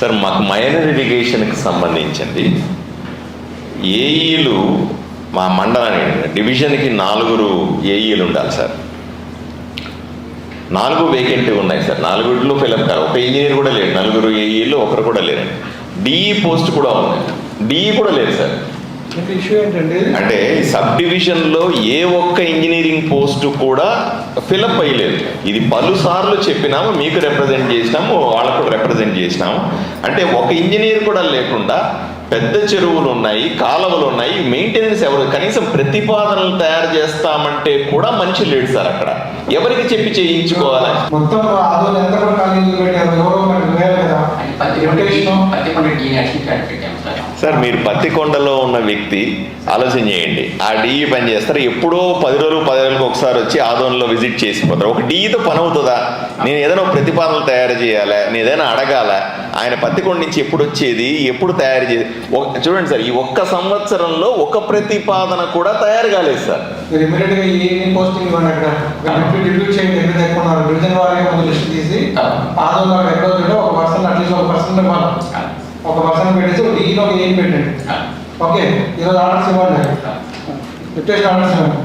Sir మాకు minor ఇరిగేషన్కి సంబంధించింది. ఏఈలు మా మండలానికి డివిజన్కి నాలుగురు ఏఈలు ఉండాలి సార్. నాలుగు వేకెంట్ ఉన్నాయి సార్. నాలుగులో ఫిలప్ కాదు. ఒక ఇంజనీర్ కూడా లేడు. నలుగురు ఏఈలు ఒకరు కూడా లేరండి డిఈ పోస్ట్ కూడా ఉంది డిఈ కూడా లేదు సార్. అంటే సబ్ డివిజన్లో ఏ ఒక్క ఇంజనీరింగ్ పోస్ట్ కూడా ఫిలప్ అయ్యలేదు. ఇది పలు సార్లు చెప్పినాము మీకు రిప్రజెంట్ చేసినాము వాళ్ళకు ప్రజెంట్ చేసినాము అంటే ఒక ఇంజనీర్ కూడా లేకుండా పెద్ద చెరువులు ఉన్నాయి కాలువలు ఉన్నాయి మెయింటెనెన్స్ ఎవరు కనీసం ప్రతిపాదనలు తయారు చేస్తామంటే కూడా మంచి లేడు సార్ అక్కడ. ఎవరికి చెప్పి చేయించుకోవాలి? మొత్తం సార్ సార్ మీరు పత్తికొండలో ఉన్న వ్యక్తి ఆలోచన చేయండి. ఆ డిఈ పని చేస్తారు. ఎప్పుడో పది రోజులు పది రోజులకు ఒకసారి వచ్చి ఆదోన్లో విజిట్ చేసిపోతారు. ఒక డిఈతో పని అవుతుందా? నేను ఏదైనా ఒక ప్రతిపాదనలు తయారు చేయాలా? నేను ఏదైనా అడగాల? ఆయన పత్తికొండ నుంచి ఎప్పుడు వచ్చేది? ఎప్పుడు తయారు చేసి ఒక- చూడండి సార్ ఈ ఒక్క సంవత్సరంలో ఒక ప్రతిపాదన కూడా తయారు కాలేదు సార్. చేయండి. ఎక్కడ తెచ్చుకున్నారు డివిజన్ వారికి ముందు లిస్ట్ తీసి ఆదోని అక్కడ ఎక్కడ ఉందో ఒక పర్సన్ అట్లీస్ట్ ఒక పర్సన్ ఇవ్వాలి ఒక పర్సన్ పెట్టేసి ఒక డీలో ఏం పెట్టండి ఓకే ఈరోజు ఆర్డర్స్ ఇవ్వండి డిప్యూటేషన్ ఆర్డర్స్ ఇవ్వండి